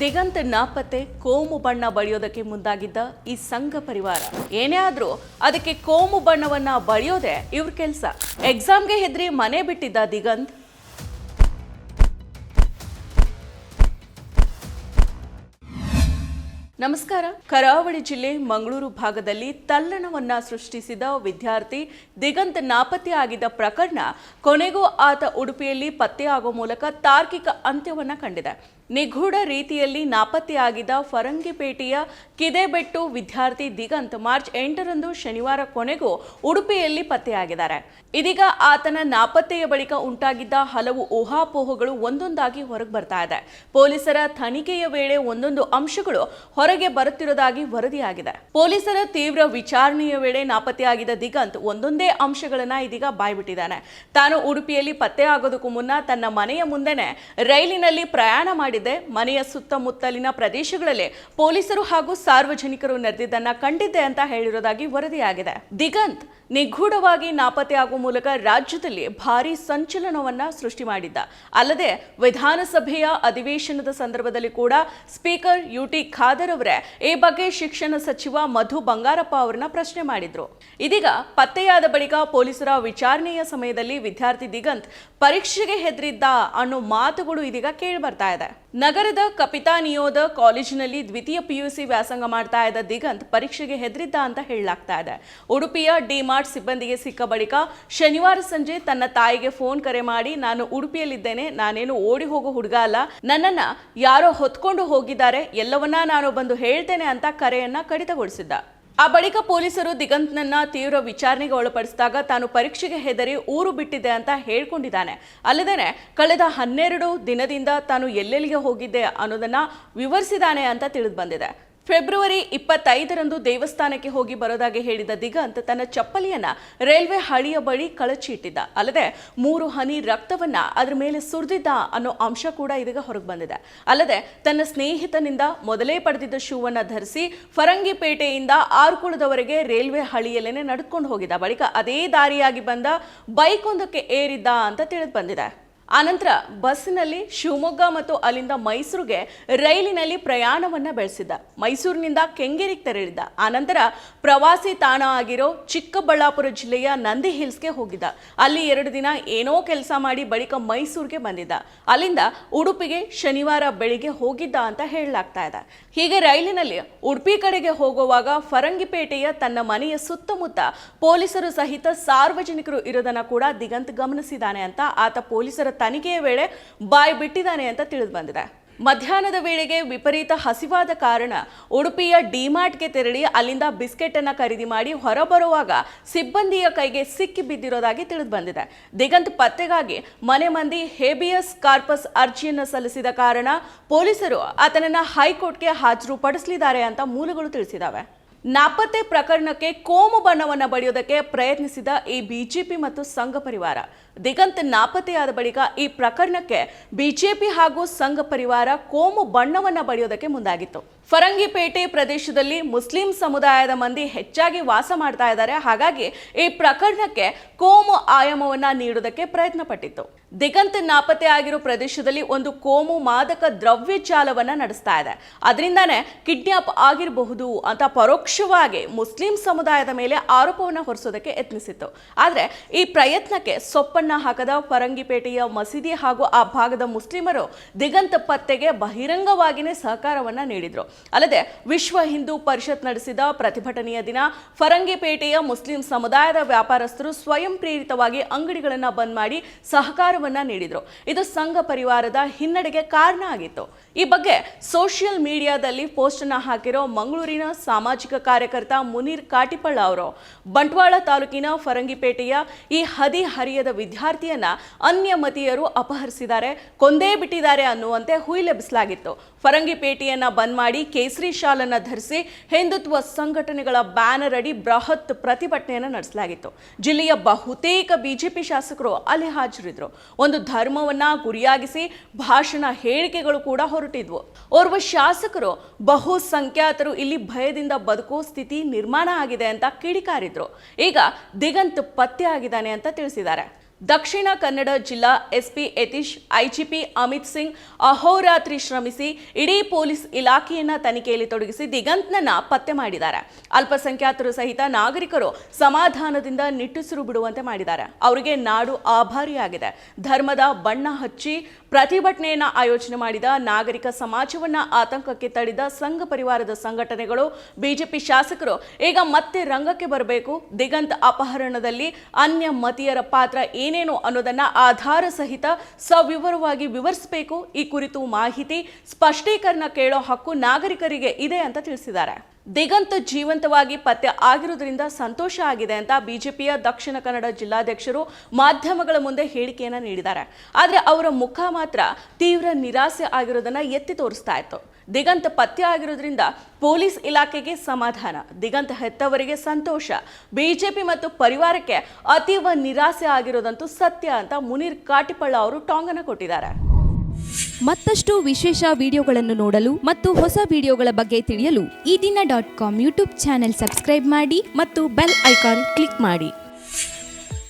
ದಿಗಂತ್ ನಾಪತ್ತೆ ಕೋಮು ಬಣ್ಣ ಬಳಿಯೋದಕ್ಕೆ ಮುಂದಾಗಿದ್ದ ಈ ಸಂಘ ಪರಿವಾರ. ಏನೇ ಆದ್ರೂ ಅದಕ್ಕೆ ಕೋಮು ಬಣ್ಣವನ್ನ ಬಳಿಯೋದೇ ಇವ್ರ ಕೆಲಸ. ಎಕ್ಸಾಮ್ಗೆ ಹೆದರಿ ಮನೆ ಬಿಟ್ಟಿದ್ದ ದಿಗಂತ್, ನಮಸ್ಕಾರ. ಕರಾವಳಿ ಜಿಲ್ಲೆ ಮಂಗಳೂರು ಭಾಗದಲ್ಲಿ ತಲ್ಲಣವನ್ನ ಸೃಷ್ಟಿಸಿದ ವಿದ್ಯಾರ್ಥಿ ದಿಗಂತ್ ನಾಪತ್ತೆ ಆಗಿದ್ದ ಪ್ರಕರಣ ಕೊನೆಗೂ ಆತ ಉಡುಪಿಯಲ್ಲಿ ಪತ್ತೆಯಾಗುವ ಮೂಲಕ ತಾರ್ಕಿಕ ಅಂತ್ಯವನ್ನ ಕಂಡಿದೆ. ನಿಗೂಢ ರೀತಿಯಲ್ಲಿ ನಾಪತ್ತೆಯಾಗಿದ್ದ ಫರಂಗಿಪೇಟೆಯ ಕಿದೆಬೆಟ್ಟು ವಿದ್ಯಾರ್ಥಿ ದಿಗಂತ್ ಮಾರ್ಚ್ ಎಂಟರಂದು ಶನಿವಾರ ಕೊನೆಗೂ ಉಡುಪಿಯಲ್ಲಿ ಪತ್ತೆಯಾಗಿದ್ದಾರೆ. ಇದೀಗ ಆತನ ನಾಪತ್ತೆಯ ಬಳಿಕ ಉಂಟಾಗಿದ್ದ ಹಲವು ಊಹಾಪೋಹಗಳು ಒಂದೊಂದಾಗಿ ಹೊರಗೆ ಬರ್ತಾ ಇದೆ. ಪೊಲೀಸರ ತನಿಖೆಯ ವೇಳೆ ಒಂದೊಂದು ಅಂಶಗಳು ಹೊರಗೆ ಬರುತ್ತಿರುವುದಾಗಿ ವರದಿಯಾಗಿದೆ. ಪೊಲೀಸರ ತೀವ್ರ ವಿಚಾರಣೆಯ ವೇಳೆ ನಾಪತ್ತೆಯಾಗಿದ್ದ ದಿಗಂತ್ ಒಂದೊಂದೇ ಅಂಶಗಳನ್ನ ಇದೀಗ ಬಾಯ್ಬಿಟ್ಟಿದ್ದಾನೆ. ತಾನು ಉಡುಪಿಯಲ್ಲಿ ಪತ್ತೆಯಾಗೋದಕ್ಕೂ ಮುನ್ನ ತನ್ನ ಮನೆಯ ಮುಂದೆನೆ ರೈಲಿನಲ್ಲಿ ಪ್ರಯಾಣ ಮಾಡಿದ್ದೆ ಮನೆಯ ಸುತ್ತಮುತ್ತಲಿನ ಪ್ರದೇಶಗಳಲ್ಲಿ ಪೊಲೀಸರು ಹಾಗೂ ಸಾರ್ವಜನಿಕರು ನೆರೆದಿದ್ದನ್ನ ಕಂಡಿದ್ದೆ ಅಂತ ಹೇಳಿರೋದಾಗಿ ವರದಿಯಾಗಿದೆ. ದಿಗಂತ್ ನಿಗೂಢವಾಗಿ ನಾಪತ್ತೆಯಾಗುವ ಮೂಲಕ ರಾಜ್ಯದಲ್ಲಿ ಭಾರೀ ಸಂಚಲನವನ್ನ ಸೃಷ್ಟಿ ಮಾಡಿದ್ದ. ಅಲ್ಲದೆ ವಿಧಾನಸಭೆಯ ಅಧಿವೇಶನದ ಸಂದರ್ಭದಲ್ಲಿ ಕೂಡ ಸ್ಪೀಕರ್ ಯು ಟಿ ಖಾದರ್ ಅವರೇ ಈ ಬಗ್ಗೆ ಶಿಕ್ಷಣ ಸಚಿವ ಮಧು ಬಂಗಾರಪ್ಪ ಅವರನ್ನ ಪ್ರಶ್ನೆ ಮಾಡಿದ್ರು. ಇದೀಗ ಪತ್ತೆಯಾದ ಬಳಿಕ ಪೊಲೀಸರ ವಿಚಾರಣೆಯ ಸಮಯದಲ್ಲಿ ವಿದ್ಯಾರ್ಥಿ ದಿಗಂತ್ ಪರೀಕ್ಷೆಗೆ ಹೆದರಿದ್ದ ಅನ್ನೋ ಮಾತುಗಳು ಇದೀಗ ಕೇಳಿ ಬರ್ತಾ ಇದೆ. ನಗರದ ಕಪಿತಾನಿಯೋದ ಕಾಲೇಜಿನಲ್ಲಿ ದ್ವಿತೀಯ ಪಿಯುಸಿ ವ್ಯಾಸಂಗ ಮಾಡ್ತಾ ಇದ್ದ ದಿಗಂತ್ ಪರೀಕ್ಷೆಗೆ ಹೆದರಿದ್ದ ಅಂತ ಹೇಳಲಾಗ್ತಾ ಇದೆ. ಉಡುಪಿಯ ಡಿಮಾರ್ಟ್ ಸಿಬ್ಬಂದಿಗೆ ಸಿಕ್ಕ ಬಳಿಕ ಶನಿವಾರ ಸಂಜೆ ತನ್ನ ತಾಯಿಗೆ ಫೋನ್ ಕರೆ ಮಾಡಿ, ನಾನು ಉಡುಪಿಯಲ್ಲಿದ್ದೇನೆ, ನಾನೇನು ಓಡಿ ಹೋಗೋ ಹುಡುಗ ಅಲ್ಲ, ನನ್ನನ್ನ ಯಾರೋ ಹೊತ್ಕೊಂಡು ಹೋಗಿದ್ದಾರೆ, ಎಲ್ಲವನ್ನ ನಾನು ಬಂದು ಹೇಳ್ತೇನೆ ಅಂತ ಕರೆಯನ್ನ ಕಡಿತಗೊಳಿಸಿದ್ದ. ಆ ಬಳಿಕ ಪೊಲೀಸರು ದಿಗಂತ್ನನ್ನ ತೀವ್ರ ವಿಚಾರಣೆಗೆ ಒಳಪಡಿಸಿದಾಗ ತಾನು ಪರೀಕ್ಷೆಗೆ ಹೆದರಿ ಊರು ಬಿಟ್ಟಿದ್ದೆ ಅಂತ ಹೇಳ್ಕೊಂಡಿದ್ದಾನೆ. ಅಲ್ಲದೆ ಕಳೆದ ಹನ್ನೆರಡು ದಿನದಿಂದ ತಾನು ಎಲ್ಲೆಲ್ಲಿಗೆ ಹೋಗಿದ್ದೆ ಅನ್ನೋದನ್ನ ವಿವರಿಸಿದ್ದಾನೆ ಅಂತ ತಿಳಿದು ಬಂದಿದೆ. ಫೆಬ್ರವರಿ ಇಪ್ಪತ್ತೈದರಂದು ದೇವಸ್ಥಾನಕ್ಕೆ ಹೋಗಿ ಬರೋದಾಗಿ ಹೇಳಿದ ದಿಗಂತ್ ತನ್ನ ಚಪ್ಪಲಿಯನ್ನ ರೈಲ್ವೆ ಹಳಿಯ ಬಳಿ ಕಳಚಿಟ್ಟಿದ್ದ. ಅಲ್ಲದೆ ಮೂರು ಹನಿ ರಕ್ತವನ್ನ ಅದರ ಮೇಲೆ ಸುರಿದಿದ್ದ ಅನ್ನೋ ಅಂಶ ಕೂಡ ಇದೀಗ ಹೊರಗೆ ಬಂದಿದೆ. ಅಲ್ಲದೆ ತನ್ನ ಸ್ನೇಹಿತನಿಂದ ಮೊದಲೇ ಪಡೆದಿದ್ದ ಶೂವನ್ನ ಧರಿಸಿ ಫರಂಗಿಪೇಟೆಯಿಂದ ಆರ್ಕುಳದವರೆಗೆ ರೈಲ್ವೆ ಹಳಿಯಲ್ಲೇನೆ ನಡ್ಕೊಂಡು ಹೋಗಿದ್ದ. ಬಳಿಕ ಅದೇ ದಾರಿಯಾಗಿ ಬಂದ ಬೈಕ್ ಒಂದಕ್ಕೆ ಏರಿದ್ದ ಅಂತ ತಿಳಿದು ಬಂದಿದೆ. ಆನಂತರ ಬಸ್ನಲ್ಲಿ ಶಿವಮೊಗ್ಗ ಮತ್ತು ಅಲ್ಲಿಂದ ಮೈಸೂರಿಗೆ ರೈಲಿನಲ್ಲಿ ಪ್ರಯಾಣವನ್ನ ಬೆಳೆಸಿದ್ದ. ಮೈಸೂರಿನಿಂದ ಕೆಂಗೇರಿಗೆ ತೆರಳಿದ್ದ. ಆನಂತರ ಪ್ರವಾಸಿ ತಾಣ ಆಗಿರೋ ಚಿಕ್ಕಬಳ್ಳಾಪುರ ಜಿಲ್ಲೆಯ ನಂದಿ ಹಿಲ್ಸ್ಗೆ ಹೋಗಿದ್ದ. ಅಲ್ಲಿ ಎರಡು ದಿನ ಏನೋ ಕೆಲಸ ಮಾಡಿ ಬಳಿಕ ಮೈಸೂರಿಗೆ ಬಂದಿದ್ದ. ಅಲ್ಲಿಂದ ಉಡುಪಿಗೆ ಶನಿವಾರ ಬೆಳಿಗ್ಗೆ ಹೋಗಿದ್ದ ಅಂತ ಹೇಳಲಾಗ್ತಾ ಇದೆ. ಹೀಗೆ ರೈಲಿನಲ್ಲಿ ಉಡುಪಿ ಕಡೆಗೆ ಹೋಗುವಾಗ ಫರಂಗಿಪೇಟೆಯ ತನ್ನ ಮನೆಯ ಸುತ್ತಮುತ್ತ ಪೊಲೀಸರು ಸಹಿತ ಸಾರ್ವಜನಿಕರು ಇರೋದನ್ನ ಕೂಡ ದಿಗಂತ್ ಗಮನಿಸಿದ್ದಾನೆ ಅಂತ ಆತ ಪೊಲೀಸರ ತನಿಖೆಯ ವೇಳೆ ಬಾಯಿ ಬಿಟ್ಟಿದ್ದಾನೆ ಅಂತ ತಿಳಿದು ಬಂದಿದೆ. ಮಧ್ಯಾಹ್ನದ ವೇಳೆಗೆ ವಿಪರೀತ ಹಸಿವಾದ ಕಾರಣ ಉಡುಪಿಯ ಡಿಮಾರ್ಟ್ಗೆ ತೆರಳಿ ಅಲ್ಲಿಂದ ಬಿಸ್ಕೆಟ್ ಅನ್ನ ಖರೀದಿ ಮಾಡಿ ಹೊರಬರುವಾಗ ಸಿಬ್ಬಂದಿಯ ಕೈಗೆ ಸಿಕ್ಕಿ ಬಿದ್ದಿರೋದಾಗಿ ತಿಳಿದು ಬಂದಿದೆ. ದಿಗಂತ್ ಪತ್ತೆಗಾಗಿ ಮನೆ ಮಂದಿ ಹೇಬಿಯಸ್ ಕಾರ್ಪಸ್ ಅರ್ಜಿಯನ್ನು ಸಲ್ಲಿಸಿದ ಕಾರಣ ಪೊಲೀಸರು ಆತನನ್ನ ಹೈಕೋರ್ಟ್ಗೆ ಹಾಜರುಪಡಿಸಲಿದ್ದಾರೆ ಅಂತ ಮೂಲಗಳು ತಿಳಿಸಿದಾವೆ ನಾಪತ್ತೆ ಪ್ರಕರಣಕ್ಕೆ ಕೋಮು ಬಣ್ಣವನ್ನು ಬಳಿಯೋದಕ್ಕೆ ಪ್ರಯತ್ನಿಸಿದ ಈ ಬಿಜೆಪಿ ಮತ್ತು ಸಂಘ ಪರಿವಾರ ದಿಗಂತ್ ನಾಪತ್ತೆಯಾದ ಬಳಿಕ ಈ ಪ್ರಕರಣಕ್ಕೆ ಬಿಜೆಪಿ ಹಾಗೂ ಸಂಘ ಪರಿವಾರ ಕೋಮು ಬಣ್ಣವನ್ನು ಬಳಿಯೋದಕ್ಕೆ ಮುಂದಾಗಿತ್ತು. ಫರಂಗಿಪೇಟೆ ಪ್ರದೇಶದಲ್ಲಿ ಮುಸ್ಲಿಂ ಸಮುದಾಯದ ಮಂದಿ ಹೆಚ್ಚಾಗಿ ವಾಸ ಮಾಡ್ತಾ ಇದ್ದಾರೆ. ಹಾಗಾಗಿ ಈ ಪ್ರಕರಣಕ್ಕೆ ಕೋಮು ಆಯಾಮವನ್ನ ನೀಡೋದಕ್ಕೆ ಪ್ರಯತ್ನ ಪಟ್ಟಿತ್ತು ದಿಗಂತ್ ನಾಪತ್ತೆ ಆಗಿರೋ ಪ್ರದೇಶದಲ್ಲಿ ಒಂದು ಕೋಮು ಮಾದಕ ದ್ರವ್ಯ ಜಾಲವನ್ನ ನಡೆಸ್ತಾ ಇದೆ. ಅದರಿಂದಾನೇ ಕಿಡ್ನಾಪ್ ಆಗಿರಬಹುದು ಅಂತ ಪರೋಕ್ಷವಾಗಿ ಮುಸ್ಲಿಂ ಸಮುದಾಯದ ಮೇಲೆ ಆರೋಪವನ್ನು ಹೊರಿಸೋದಕ್ಕೆ ಯತ್ನಿಸಿತ್ತು. ಆದರೆ ಈ ಪ್ರಯತ್ನಕ್ಕೆ ಸೊಪ್ಪನ್ನ ಹಾಕದ ಫರಂಗಿಪೇಟೆಯ ಮಸೀದಿ ಹಾಗೂ ಆ ಭಾಗದ ಮುಸ್ಲಿಮರು ದಿಗಂತ ಪತ್ತೆಗೆ ಬಹಿರಂಗವಾಗಿಯೇ ಸಹಕಾರವನ್ನ ನೀಡಿದರು. ಅಲ್ಲದೆ ವಿಶ್ವ ಹಿಂದೂ ಪರಿಷತ್ ನಡೆಸಿದ ಪ್ರತಿಭಟನೆಯ ದಿನ ಫರಂಗಿಪೇಟೆಯ ಮುಸ್ಲಿಂ ಸಮುದಾಯದ ವ್ಯಾಪಾರಸ್ಥರು ಸ್ವಯಂ ಪ್ರೇರಿತವಾಗಿ ಅಂಗಡಿಗಳನ್ನು ಬಂದ್ ಮಾಡಿ ಸಹಕಾರವನ್ನ ನೀಡಿದರು. ಇದು ಸಂಘ ಪರಿವಾರದ ಹಿನ್ನಡೆಗೆ ಕಾರಣ ಆಗಿತ್ತು. ಈ ಬಗ್ಗೆ ಸೋಷಿಯಲ್ ಮೀಡಿಯಾದಲ್ಲಿ ಪೋಸ್ಟ್ ಅನ್ನು ಹಾಕಿರೋ ಮಂಗಳೂರಿನ ಸಾಮಾಜಿಕ ಕಾರ್ಯಕರ್ತ ಮುನೀರ್ ಕಾಟಿಪಳ್ಳ ಅವರು, ಬಂಟ್ವಾಳ ತಾಲೂಕಿನ ಫರಂಗಿಪೇಟೆಯ ಈ ಹದಿಹರಿಯದ ವಿದ್ಯಾರ್ಥಿಯನ್ನ ಅನ್ಯ ಮತೀಯರು ಅಪಹರಿಸಿದ್ದಾರೆ, ಕೊಂದೇ ಬಿಟ್ಟಿದ್ದಾರೆ ಅನ್ನುವಂತೆ ಹುಯಿಲೆಬ್ಬಿಸಲಾಗಿತ್ತು ಫರಂಗಿಪೇಟೆಯನ್ನ ಬಂದ್ ಮಾಡಿ ಕೇಸರಿ ಶಾಲನ್ನ ಧರಿಸಿ ಹಿಂದುತ್ವ ಸಂಘಟನೆಗಳ ಬ್ಯಾನರ್ ಅಡಿ ಬೃಹತ್ ಪ್ರತಿಭಟನೆಯನ್ನು ನಡೆಸಲಾಗಿತ್ತು. ಜಿಲ್ಲೆಯ ಬಹುತೇಕ ಬಿಜೆಪಿ ಶಾಸಕರು ಅಲ್ಲಿ ಹಾಜರಿದ್ರು ಒಂದು ಧರ್ಮವನ್ನ ಗುರಿಯಾಗಿಸಿ ಭಾಷಣ ಹೇಳಿಕೆಗಳು ಕೂಡ ಹೊರಟಿದ್ವು. ಓರ್ವ ಶಾಸಕರು ಬಹುಸಂಖ್ಯಾತರು ಇಲ್ಲಿ ಭಯದಿಂದ ಬದುಕೋ ಸ್ಥಿತಿ ನಿರ್ಮಾಣ ಆಗಿದೆ ಅಂತ ಕಿಡಿಕಾರಿದ್ರು. ಈಗ ದಿಗಂತ್ ಪತ್ತೆ ಆಗಿದ್ದಾನೆ ಅಂತ ತಿಳಿಸಿದ್ದಾರೆ. ದಕ್ಷಿಣ ಕನ್ನಡ ಜಿಲ್ಲಾ ಎಸ್ಪಿ ಯತೀಶ್, ಐಜಿಪಿ ಅಮಿತ್ ಸಿಂಗ್ ಅಹೋರಾತ್ರಿ ಶ್ರಮಿಸಿ ಇಡೀ ಪೊಲೀಸ್ ಇಲಾಖೆಯನ್ನ ತನಿಖೆಯಲ್ಲಿ ತೊಡಗಿಸಿ ದಿಗಂತ್ನನ್ನ ಪತ್ತೆ ಮಾಡಿದ್ದಾರೆ. ಅಲ್ಪಸಂಖ್ಯಾತರು ಸಹಿತ ನಾಗರಿಕರು ಸಮಾಧಾನದಿಂದ ನಿಟ್ಟುಸಿರು ಬಿಡುವಂತೆ ಮಾಡಿದ್ದಾರೆ. ಅವರಿಗೆ ನಾಡು ಆಭಾರಿಯಾಗಿದೆ. ಧರ್ಮದ ಬಣ್ಣ ಹಚ್ಚಿ ಪ್ರತಿಭಟನೆಯನ್ನ ಆಯೋಜನೆ ಮಾಡಿದ ನಾಗರಿಕ ಸಮಾಜವನ್ನ ಆತಂಕಕ್ಕೆ ತಡೆದ ಸಂಘ ಪರಿವಾರದ ಸಂಘಟನೆಗಳು, ಬಿಜೆಪಿ ಶಾಸಕರು ಈಗ ಮತ್ತೆ ರಂಗಕ್ಕೆ ಬರಬೇಕು. ದಿಗಂತ್ ಅಪಹರಣದಲ್ಲಿ ಅನ್ಯ ಮತೀಯರ ಪಾತ್ರ ಏನೇನು ಅನ್ನೋದನ್ನ ಆಧಾರ ಸಹಿತ ಸವಿವರವಾಗಿ ವಿವರಿಸಬೇಕು ಈ ಕುರಿತು ಮಾಹಿತಿ ಸ್ಪಷ್ಟೀಕರಣ ಕೇಳೋ ಹಕ್ಕು ನಾಗರಿಕರಿಗೆ ಇದೆ ಅಂತ ತಿಳಿಸಿದ್ದಾರೆ. ದಿಗಂತ ಜೀವಂತವಾಗಿ ಪತ್ತೆ ಆಗಿರುವುದರಿಂದ ಸಂತೋಷ ಆಗಿದೆ ಅಂತ ಬಿಜೆಪಿಯ ದಕ್ಷಿಣ ಕನ್ನಡ ಜಿಲ್ಲಾಧ್ಯಕ್ಷರು ಮಾಧ್ಯಮಗಳ ಮುಂದೆ ಹೇಳಿಕೆಯನ್ನ ನೀಡಿದ್ದಾರೆ. ಆದರೆ ಅವರ ಮುಖ ಮಾತ್ರ ತೀವ್ರ ನಿರಾಸೆ ಆಗಿರೋದನ್ನ ಎತ್ತಿ ತೋರಿಸ್ತಾ ಇತ್ತು. ದಿಗಂತ್ ಪತ್ತೆ ಆಗಿರೋದ್ರಿಂದ ಪೊಲೀಸ್ ಇಲಾಖೆಗೆ ಸಮಾಧಾನ. ದಿಗಂತ ಹೆತ್ತವರಿಗೆ ಸಂತೋಷ. ಬಿಜೆಪಿ ಮತ್ತು ಪರಿವಾರಕ್ಕೆ ಅತೀವ ನಿರಾಸೆ ಆಗಿರೋದಂತೂ ಸತ್ಯ ಅಂತ ಮುನೀರ್ ಕಾಟಿಪಳ್ಳ ಅವರು ಟಾಂಗನ ಕೊಟ್ಟಿದ್ದಾರೆ. ಮತ್ತಷ್ಟು ವಿಶೇಷ ವಿಡಿಯೋಗಳನ್ನು ನೋಡಲು ಮತ್ತು ಹೊಸ ವಿಡಿಯೋಗಳ ಬಗ್ಗೆ ತಿಳಿಯಲು Ee Dina dot com YouTube channel subscribe ಮಾಡಿ ಮತ್ತು ಬೆಲ್ ಐಕಾನ್ ಕ್ಲಿಕ್ ಮಾಡಿ.